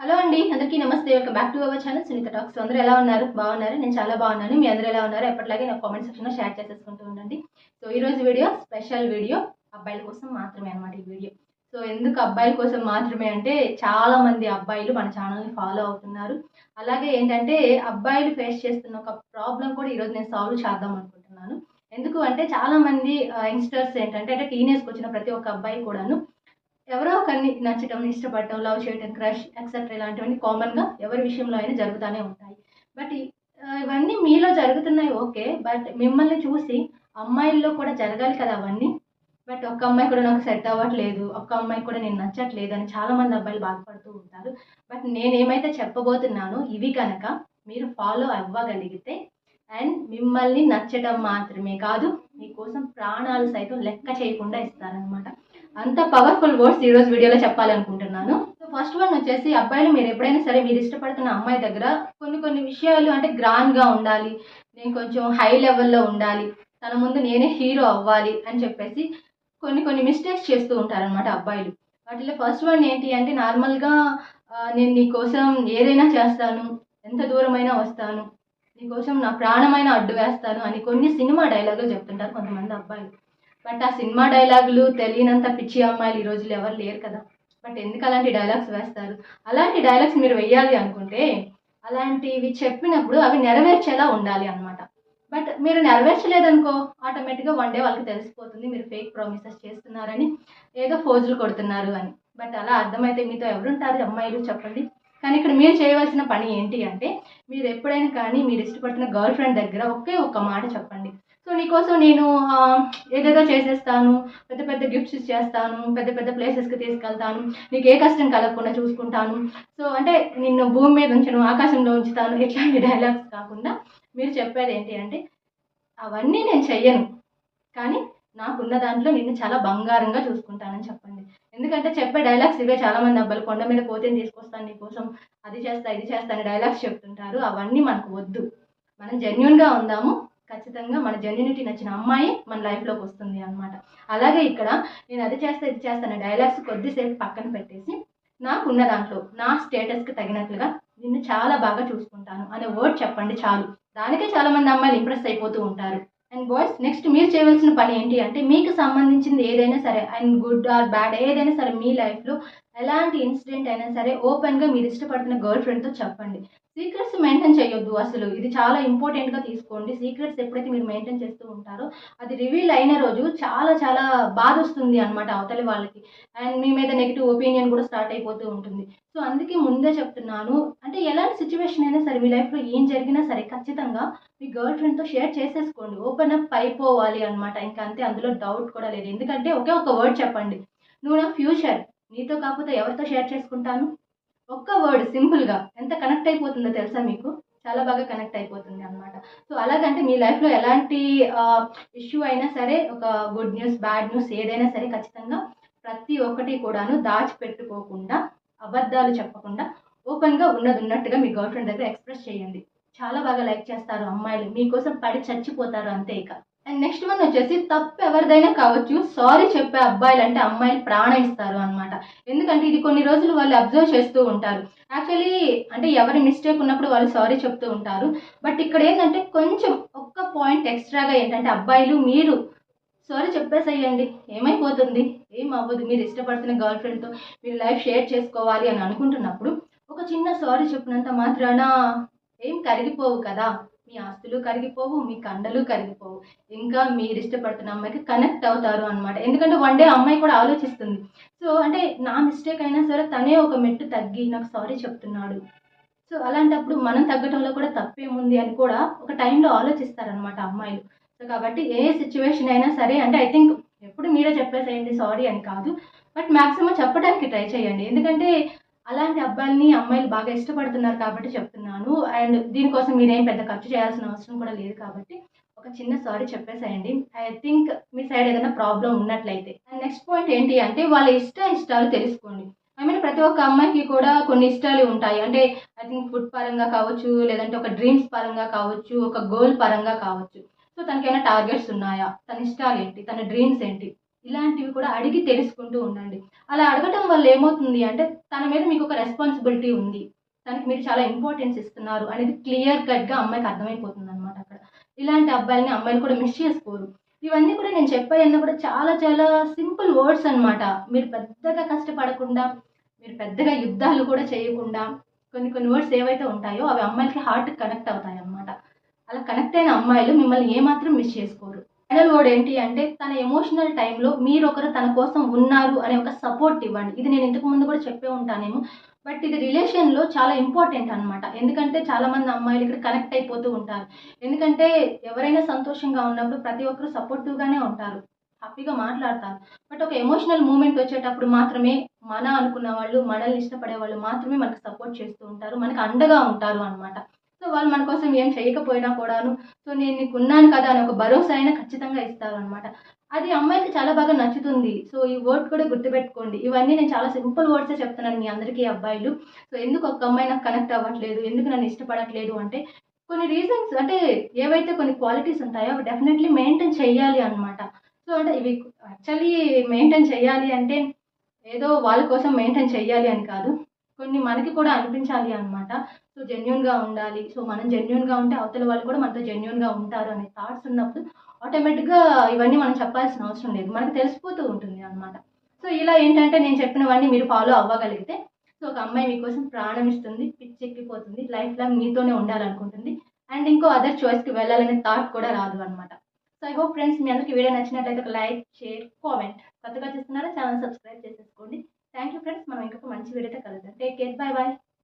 Hello అండి అందరికీ నమస్తే. Welcome back to our channel Sunitha talks. అందరూ ఎలా ఉన్నారు? బాగున్నారు? నేను చాలా బాగున్నాను. మీ అందరూ ఎలా ఉన్నారు ఎప్పటిలాగే నాకు కామెంట్ సెక్షన్లో షేర్ చేసేసుకుంటూ ఉండండి. సో ఈరోజు వీడియో స్పెషల్ వీడియో అబ్బాయిల కోసం మాత్రమే అనమాట ఈ వీడియో. సో ఎందుకు అబ్బాయిల కోసం మాత్రమే అంటే చాలా మంది అబ్బాయిలు మన ఛానల్ని ఫాలో అవుతున్నారు. అలాగే ఏంటంటే అబ్బాయిలు ఫేస్ చేస్తున్న ఒక ప్రాబ్లం కూడా ఈరోజు నేను సాల్వ్ చేద్దాం అనుకుంటున్నాను. ఎందుకు అంటే చాలా మంది యంగ్స్టర్స్ ఏంటంటే అంటే టీనేజ్కి వచ్చిన ప్రతి ఒక్క అబ్బాయి కూడాను ఎవరో ఒకరిని నచ్చటం ఇష్టపడటం లవ్ చేయటం క్రష్ ఎక్సెట్రా ఇలాంటివన్నీ కామన్గా ఎవరి విషయంలో అయినా జరుగుతూనే ఉంటాయి. బట్ ఇవన్నీ మీలో జరుగుతున్నాయి ఓకే. బట్ మిమ్మల్ని చూసి అమ్మాయిల్లో కూడా జరగాలి కదా అవన్నీ. బట్ ఒక్క అమ్మాయి కూడా నాకు సెట్ అవ్వట్లేదు ఒక్క అమ్మాయి కూడా నేను నచ్చట్లేదు అని చాలామంది అబ్బాయిలు బాధపడుతూ ఉంటారు. బట్ నేనేమైతే చెప్పబోతున్నానో ఇవి కనుక మీరు ఫాలో అవ్వగలిగితే అండ్ మిమ్మల్ని నచ్చటం మాత్రమే కాదు మీకోసం ప్రాణాలు సైతం లెక్క చేయకుండా ఇస్తారనమాట అంత పవర్ఫుల్ వర్డ్స్ ఈరోజు వీడియోలో చెప్పాలనుకుంటున్నాను. ఫస్ట్ వన్ వచ్చేసి అబ్బాయిలు మీరు ఎప్పుడైనా సరే మీరు ఇష్టపడుతున్న అమ్మాయి దగ్గర కొన్ని కొన్ని విషయాలు అంటే గ్రాండ్గా ఉండాలి నేను కొంచెం హై లెవెల్లో ఉండాలి తన ముందు నేనే హీరో అవ్వాలి అని చెప్పేసి కొన్ని కొన్ని మిస్టేక్స్ చేస్తూ ఉంటారనమాట అబ్బాయిలు. వాటిలో ఫస్ట్ వన్ ఏంటి అంటే నార్మల్గా నేను నీకోసం ఏదైనా చేస్తాను ఎంత దూరమైనా వస్తాను నీకోసం నా ప్రాణమైన అడ్డు వేస్తాను అని కొన్ని సినిమా డైలాగులు చెప్తుంటారు కొంతమంది అబ్బాయిలు. బట్ ఆ సినిమా డైలాగులు తెలియనంత పిచ్చి అమ్మాయిలు ఈ రోజులు ఎవరు లేరు కదా. బట్ ఎందుకు అలాంటి డైలాగ్స్ వేస్తారు? అలాంటి డైలాగ్స్ మీరు వెయ్యాలి అనుకుంటే అలాంటివి చెప్పినప్పుడు అవి నెరవేర్చేలా ఉండాలి అనమాట బట్ మీరు నెరవేర్చలేదనుకో ఆటోమేటిక్గా వన్ డే వాళ్ళకి తెలిసిపోతుంది మీరు ఫేక్ ప్రామిసెస్ చేస్తున్నారని ఏదో ఫోజులు కొడుతున్నారు అని. బట్ అలా అర్థమైతే మీతో ఎవరుంటారు అమ్మాయిలు చెప్పండి. కానీ ఇక్కడ మీరు చేయవలసిన పని ఏంటి అంటే మీరు ఎప్పుడైనా కానీ మీరు ఇష్టపడుతున్న గర్ల్ ఫ్రెండ్ దగ్గర ఒకే ఒక్క మాట చెప్పండి. సో నీకోసం నేను ఏదేదో చేసేస్తాను పెద్ద పెద్ద గిఫ్ట్స్ ఇచ్చేస్తాను పెద్ద పెద్ద ప్లేసెస్కి తీసుకెళ్తాను నీకు ఏ కష్టం కలగకుండా చూసుకుంటాను. సో అంటే నిన్ను భూమి మీద ఉంచను ఆకాశంలో ఉంచుతాను ఇట్లాంటి డైలాగ్స్ కాకుండా మీరు చెప్పేది ఏంటి అంటే అవన్నీ నేను చెయ్యను కానీ నాకున్న దాంట్లో నిన్ను చాలా బంగారంగా చూసుకుంటానని చెప్పండి. ఎందుకంటే చెప్పే డైలాగ్స్ ఇవే చాలా మంది అబ్బాయిలు కొండ మీద పోతే తీసుకొస్తాను నీకోసం అది చేస్తా ఇది చేస్తాను అని డైలాగ్స్ చెప్తుంటారు అవన్నీ మనకు వద్దు. మనం జెన్యున్గా ఉందాము ఖచ్చితంగా మన జెన్యునిటీ నచ్చిన అమ్మాయి మన లైఫ్లోకి వస్తుంది అనమాట అలాగే ఇక్కడ నేను అది చేస్తా ఇది చేస్తాను డైలాగ్స్ కొద్దిసేపు పక్కన పెట్టేసి నాకున్న దాంట్లో నా స్టేటస్కి తగినట్లుగా నిన్ను చాలా బాగా చూసుకుంటాను అనే వర్డ్ చెప్పండి చాలు. దానికే చాలా మంది అమ్మాయిలు ఇంప్రెస్ అయిపోతూ ఉంటారు. అండ్ బాయ్స్ నెక్స్ట్ మీరు చేయవలసిన పని ఏంటి అంటే మీకు సంబంధించింది ఏదైనా సరే అండ్ గుడ్ ఆర్ బ్యాడ్ ఏదైనా సరే మీ లైఫ్లో ఎలాంటి ఇన్సిడెంట్ అయినా సరే ఓపెన్గా మీరు ఇష్టపడుతున్న గర్ల్ ఫ్రెండ్తో చెప్పండి. సీక్రెట్స్ మెయింటైన్ చేయొద్దు అసలు. ఇది చాలా ఇంపార్టెంట్గా తీసుకోండి. సీక్రెట్స్ ఎప్పుడైతే మీరు మెయింటైన్ చేస్తూ ఉంటారో అది రివీల్ అయిన రోజు చాలా చాలా బాధ వస్తుంది అనమాట అవతలి వాళ్ళకి. అండ్ మీ మీద నెగిటివ్ ఒపీనియన్ కూడా స్టార్ట్ అయిపోతూ ఉంటుంది. సో అందుకే ముందే చెప్తున్నాను. అంటే ఎలాంటి సిచ్యువేషన్ అయినా సరే మీ లైఫ్లో ఏం జరిగినా సరే ఖచ్చితంగా మీ గర్ల్ ఫ్రెండ్తో షేర్ చేసేసుకోండి. ఓపెన్ అప్ అయిపోవాలి అనమాట ఇంకా అంతే అందులో డౌట్ కూడా లేదు. ఎందుకంటే ఒకే ఒక వర్డ్ చెప్పండి. నువ్వు నా ఫ్యూచర్. నీతో కాకపోతే ఎవరితో షేర్ చేసుకుంటాను? ఒక్క వర్డ్ సింపుల్గా ఎంత కనెక్ట్ అయిపోతుందో తెలుసా మీకు? చాలా బాగా కనెక్ట్ అయిపోతుంది అనమాట సో అలాగంటే మీ లైఫ్లో ఎలాంటి ఇష్యూ అయినా సరే ఒక గుడ్ న్యూస్ బ్యాడ్ న్యూస్ ఏదైనా సరే ఖచ్చితంగా ప్రతి ఒక్కటి కూడాను దాచిపెట్టుకోకుండా అబద్ధాలు చెప్పకుండా ఓపెన్గా ఉన్నది ఉన్నట్టుగా మీ గర్ల్ ఫ్రెండ్ దగ్గర ఎక్స్ప్రెస్ చేయండి. చాలా బాగా లైక్ చేస్తారు అమ్మాయిలు. మీకోసం పడి చచ్చిపోతారు అంతే ఇక. అండ్ నెక్స్ట్ వన్ వచ్చేసి తప్పు ఎవరిదైనా కావచ్చు. సారీ చెప్పే అబ్బాయిలు అంటే అమ్మాయిలు ప్రాణం ఇస్తారు అనమాట ఎందుకంటే ఇది కొన్ని రోజులు వాళ్ళు అబ్జర్వ్ చేస్తూ ఉంటారు. యాక్చువల్లీ అంటే ఎవరి మిస్టేక్ ఉన్నప్పుడు వాళ్ళు సారీ చెప్తూ ఉంటారు. బట్ ఇక్కడ ఏంటంటే కొంచెం ఒక్క పాయింట్ ఎక్స్ట్రాగా ఏంటంటే అబ్బాయిలు మీరు సారీ చెప్పేసేయండి. ఏమైపోతుంది? ఏం అవ్వదు? మీరు ఇష్టపడుతున్న గర్ల్ ఫ్రెండ్తో మీరు లైఫ్ షేర్ చేసుకోవాలి అని అనుకుంటున్నప్పుడు ఒక చిన్న సారీ చెప్పినంత మాత్రాన ఏం కరిగిపోవు కదా. మీ ఆస్తులు కరిగిపోవు మీ కండలు కరిగిపోవు. ఇంకా మీరు ఇష్టపడుతున్న అమ్మాయికి కనెక్ట్ అవుతారు అనమాట ఎందుకంటే వన్ డే అమ్మాయి కూడా ఆలోచిస్తుంది. సో అంటే నా మిస్టేక్ అయినా సరే తనే ఒక మెట్టు తగ్గి నాకు సారీ చెప్తున్నాడు. సో అలాంటప్పుడు మనం తగ్గటంలో కూడా తప్పేముంది అని కూడా ఒక టైంలో ఆలోచిస్తారనమాట అమ్మాయిలు. సో కాబట్టి ఏ సిచ్యువేషన్ అయినా సరే అంటే ఐ థింక్ ఎప్పుడు మీరే చెప్పేసేయండి సారీ అని కాదు. బట్ మ్యాక్సిమం చెప్పడానికి ట్రై చేయండి. ఎందుకంటే అలాంటి అబ్బాయిల్ని అమ్మాయిలు బాగా ఇష్టపడుతున్నారు కాబట్టి చెప్తున్నాను. అండ్ దీనికోసం మీరేం పెద్ద ఖర్చు చేయాల్సిన అవసరం కూడా లేదు కాబట్టి ఒక చిన్న సారీ చెప్పేసేయండి. ఐ థింక్ మీ సైడ్ ఏదైనా ప్రాబ్లం ఉన్నట్లయితే. అండ్ నెక్స్ట్ పాయింట్ ఏంటి అంటే వాళ్ళ ఇష్ట ఇష్టాలు తెలుసుకోండి. ఐ మీన్ ప్రతి ఒక్క అమ్మాయికి కూడా కొన్ని ఇష్టాలు ఉంటాయి. అంటే ఐ థింక్ ఫుడ్ పరంగా కావచ్చు లేదంటే ఒక డ్రీమ్స్ పరంగా కావచ్చు ఒక గోల్ పరంగా కావచ్చు. సో తనకేమైనా టార్గెట్స్ ఉన్నాయా? తన ఇష్టాలు ఏంటి తన డ్రీమ్స్ ఏంటి? ఇలాంటివి కూడా అడిగి తెలుసుకుంటూ ఉండండి. అలా అడగటం వల్ల ఏమవుతుంది అంటే తన మీద మీకు ఒక రెస్పాన్సిబిలిటీ ఉంది. తనకి మీరు చాలా ఇంపార్టెన్స్ ఇస్తున్నారు అనేది క్లియర్ కట్గా అమ్మాయికి అర్థమైపోతుంది అనమాట అక్కడ. ఇలాంటి అబ్బాయిని అమ్మాయిలు కూడా మిస్ చేసుకోరు. ఇవన్నీ కూడా నేను చెప్పాయన్నా కూడా చాలా చాలా సింపుల్ వర్డ్స్ అన్నమాట. మీరు పెద్దగా కష్టపడకుండా మీరు పెద్దగా యుద్ధాలు కూడా చేయకుండా కొన్ని కొన్ని వర్డ్స్ ఏవైతే ఉంటాయో అవి అమ్మాయిలకి హార్ట్ కనెక్ట్ అవుతాయి అన్నమాట అలా కనెక్ట్ అయిన అమ్మాయిలు మిమ్మల్ని ఏమాత్రం మిస్ చేసుకోరు. ఫైనల్ వర్డ్ ఏంటి అంటే తన ఎమోషనల్ టైంలో మీరు ఒకరు తన కోసం ఉన్నారు అనే ఒక సపోర్ట్ ఇవ్వండి. ఇది నేను ఇంతకు ముందు కూడా చెప్పే ఉంటానేమో. బట్ ఇది రిలేషన్లో చాలా ఇంపార్టెంట్ అనమాట ఎందుకంటే చాలామంది అమ్మాయిలు ఇక్కడ కనెక్ట్ అయిపోతూ ఉంటారు. ఎందుకంటే ఎవరైనా సంతోషంగా ఉన్నప్పుడు ప్రతి ఒక్కరు సపోర్టివ్గానే ఉంటారు. హ్యాపీగా మాట్లాడతారు. బట్ ఒక ఎమోషనల్ మూమెంట్ వచ్చేటప్పుడు మాత్రమే మన అనుకున్న వాళ్ళు మనల్ని ఇష్టపడే వాళ్ళు మాత్రమే మనకు సపోర్ట్ చేస్తూ ఉంటారు. మనకు అండగా ఉంటారు అనమాట సో వాళ్ళు మన కోసం ఏం చేయకపోయినా కూడాను. సో నేను నీకు ఉన్నాను కదా అని ఒక భరోసా అయినా ఖచ్చితంగా ఇస్తారు అనమాట అది అమ్మాయికి చాలా బాగా నచ్చుతుంది. సో ఈ వర్డ్ కూడా గుర్తుపెట్టుకోండి. ఇవన్నీ నేను చాలా సింపుల్ వర్డ్సే చెప్తున్నాను మీ అందరికీ అబ్బాయిలు. సో ఎందుకు ఒక అమ్మాయి నాకు కనెక్ట్ అవ్వట్లేదు? ఎందుకు నన్ను ఇష్టపడట్లేదు అంటే కొన్ని రీజన్స్ అంటే ఏవైతే కొన్ని క్వాలిటీస్ ఉంటాయో అవి డెఫినెట్లీ మెయింటైన్ చేయాలి అనమాట సో అంటే ఇవి యాక్చువల్లీ మెయింటైన్ చేయాలి అంటే ఏదో వాళ్ళ కోసం మెయింటైన్ చేయాలి అని కాదు. కొన్ని మనకి కూడా అనిపించాలి అనమాట సో జెన్యున్గా ఉండాలి. సో మనం జెన్యున్గా ఉంటే అవతల వాళ్ళు కూడా మనతో జెన్యున్గా ఉంటారు అనే థాట్స్ ఉన్నప్పుడు ఆటోమేటిక్గా ఇవన్నీ మనం చెప్పాల్సిన అవసరం లేదు. మనకు తెలిసిపోతూ ఉంటుంది అనమాట సో ఇలా ఏంటంటే నేను చెప్పినవన్నీ మీరు ఫాలో అవ్వగలిగితే సో ఒక అమ్మాయి మీకోసం ప్రాణం ఇస్తుంది పిచ్చెక్కిపోతుంది లైఫ్ లాంగ్ మీతోనే ఉండాలనుకుంటుంది. అండ్ ఇంకో అదర్ చాయిస్కి వెళ్ళాలనే థాట్ కూడా రాదు అనమాట సో ఐ హోప్ ఫ్రెండ్స్ మీ అందరికీ వీడియో నచ్చినట్లయితే ఒక లైక్ షేర్ కామెంట్ కొత్తగా చూస్తున్నారా? ఛానల్ సబ్స్క్రైబ్ చేసేసుకోండి. థ్యాంక్ యూ ఫ్రెండ్స్ మనం ఇంకొక మంచి వీడియోతో కలుద్దాం. Take care bye bye